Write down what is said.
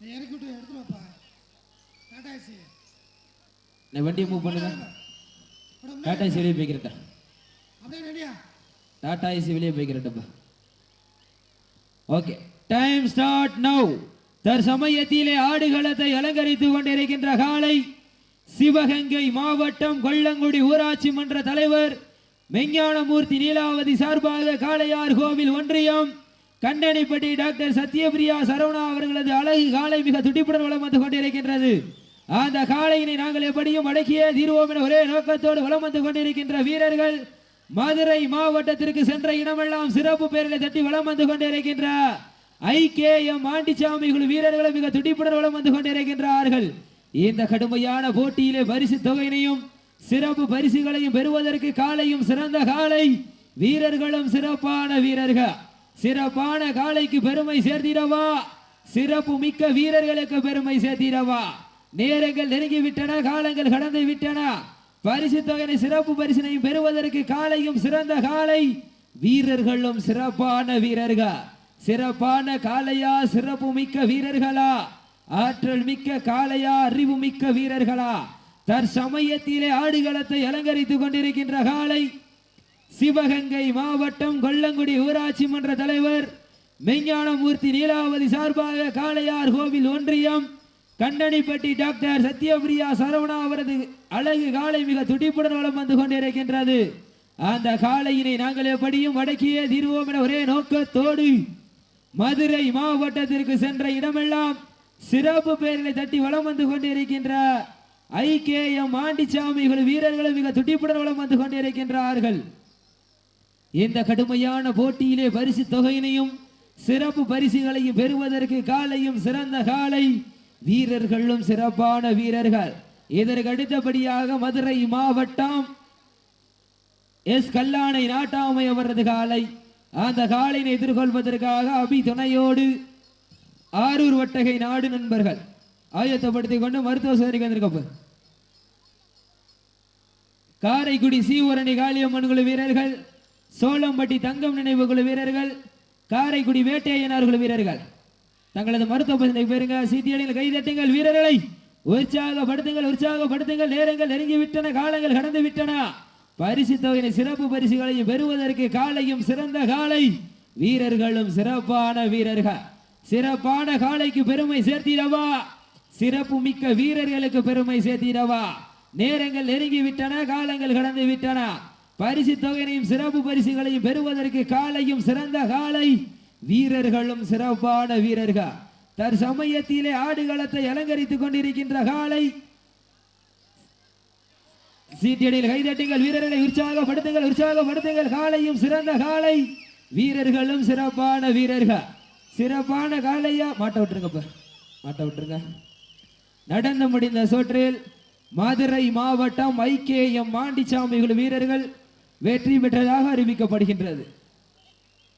நீ இறக்கி விட்டு வாப்பா? ஏசி. நான் வண்டியை மூவ் பண்ணுங்க. உடம்பு டாடா ஏசி வெளியே போய்க்கிறட்டா அப்படியே ரெடியா? டாடா ஏசி வெளியே போய்க்கிறட்டப்பா ஓகே. டைம் ஸ்டார்ட் நவ் தற்சமயத்திலே ஆடுகளத்தை அலங்கரித்துக் கொண்டிருக்கின்ற காலை சிவகங்கை மாவட்டம் கொல்லங்குடி ஊராட்சி மன்ற தலைவர் மெஞ்ஞானமூர்த்தி நீலாவதி சார்பாக காளையார் கோவில் ஒன்றியம் கண்டனிப்பட்டி டாக்டர் சத்யபிரியா சரவணா அவர்களது அழகு காலை மிக துடிப்புடன் வளம் வந்து கொண்டிருக்கின்றது. அந்த காளையினை நாங்கள் எப்படியும் அடக்கியே தீர்வோம் என ஒரே நோக்கத்தோடு வளம் வந்து கொண்டிருக்கின்ற வீரர்கள் மதுரை மாவட்டத்திற்கு சென்ற இடமெல்லாம் சிறப்பு பெயர்களை தட்டி வளம் வந்து கொண்டிருக்கின்ற ஐகேஎம் ஆண்டிச்சாமி குழு வீரர்களும் மிக துடிப்புடன் வளம் வந்து கொண்டிருக்கின்றார்கள். இந்த கடுமையான போட்டியிலே பரிசு தொகையினையும் சிறப்பு பரிசுகளையும் பெறுவதற்கு காலையும் சிறந்த காலை வீரர்களும் சிறப்பான வீரர்கள். சிறப்பான காலைக்கு பெருமை சேர்த்திடவா? சிறப்பு மிக்க வீரர்களுக்கு பெருமை சேர்த்திடவா? நேரங்கள் நெருங்கி விட்டன காலங்கள் கடந்து விட்டன. பரிசு தொகையை சிறப்பு பரிசினையும் பெறுவதற்கு காலையும் சிறந்த காலை வீரர்களும் சிறப்பான வீரர்கள். சிறப்பான காளையா சிறப்பு மிக்க வீரர்களா? ஆற்றல் மிக்க காளையா அறிவு மிக்க வீரர்களா? தற்சமயத்திலே ஆடுகளத்தை அலங்கரித்துக் கொண்டிருக்கின்ற காலை சிவகங்கை மாவட்டம் கொல்லங்குடி ஊராட்சி மன்ற தலைவர் மெஞ்ஞானமூர்த்தி நீலாவதி சார்பாக காளையார் கோவில் ஒன்றியம் கண்டனிப்பட்டி டாக்டர் சத்யபிரியா சரவணா அவரது அழகு காலை மிக துடிப்புடன் வளம் வந்து கொண்டிருக்கின்றது. அந்த காளையினை நாங்கள் எப்படியும் வடக்கியே தீர்வோம் என ஒரே நோக்கத்தோடு மதுரை மாவட்டத்திற்கு சென்ற இடமெல்லாம் சிறப்பு பெயர்களை தட்டி வளம் வந்து கொண்டிருக்கின்ற ஐகேஎம் ஆண்டிச்சாமிகள் வீரர்களும் மிக துடிப்புடன் வளம் வந்து கொண்டிருக்கின்றார்கள். இந்த கடுமையான போட்டியிலே பரிசு தொகையினையும் சிறப்பு பரிசுகளையும் பெறுவதற்கு காலையும் சிறந்த காலை வீரர்களும் சிறப்பான வீரர்கள். இதற்கு அடுத்தபடியாக மதுரை மாவட்டம் எஸ் கல்லானை நாட்டாமை அவரது காலை. அந்த காலையை எதிர்கொள்வதற்காக அபி துணையோடு ஆரூர் வட்டகை நாடு நண்பர்கள். ஆயத்தப்படுத்திக் கொண்டு மருத்துவ சோதனைக்கு வந்திருக்கப்ப காரைக்குடி சீவரணி காளியம்மன் குழு வீரர்கள் சோளம்பட்டி தங்கம் நினைவு குழு வீரர்கள் காரைக்குடி வேட்டையனார் குழு வீரர்கள். தங்களது மருத்துவ பரிசனை பெறுங்க சீட்டியடியில் கைதட்டுங்கள் வீரர்களை உற்சாகப்படுத்துங்கள் உற்சாகப்படுத்துங்கள். நேரங்கள் நெருங்கிவிட்டன காலங்கள் கடந்து விட்டன பரிசு தொகையின சிறப்பு பரிசுகளையும் பெறுவதற்கு காலையும் சிறந்த காலை. வீரர்களும் சிறப்பான வீரர்கள். சிறப்பான காலைக்கு பெருமை சேர்த்திடவா? சிறப்பு மிக்க வீரர்களுக்கு பெருமை சேர்த்திடவா? நேரங்கள் நெருங்கி விட்டன காலங்கள் கடந்து விட்டன பரிசு தொகையினையும் சிறப்பு பரிசுகளையும் பெறுவதற்கு காலையும் சிறந்த காலை. வீரர்களும் சிறப்பான வீரர்கள். தற்சமயத்திலே ஆடுகளத்தை அலங்கரித்துக் கொண்டிருக்கின்ற காலை. சீட்டியடியில் கைதட்டுங்கள் வீரர்களை உற்சாகப்படுத்துங்கள் உற்சாகப்படுத்துங்கள். காலையும் சிறந்த காலை. வீரர்களும் சிறப்பான வீரர்கள். சிறப்பான காலையா? மாட்ட விட்டுருங்கப்ப மாட்ட விட்டுருங்க. நடந்து முடிந்த சோற்றில் மதுரை மாவட்டம் ஐக்கேயம் மாண்டிச்சாமிகள் குழு வீரர்கள் வெற்றி பெற்றதாக அறிவிக்கப்படுகின்றது.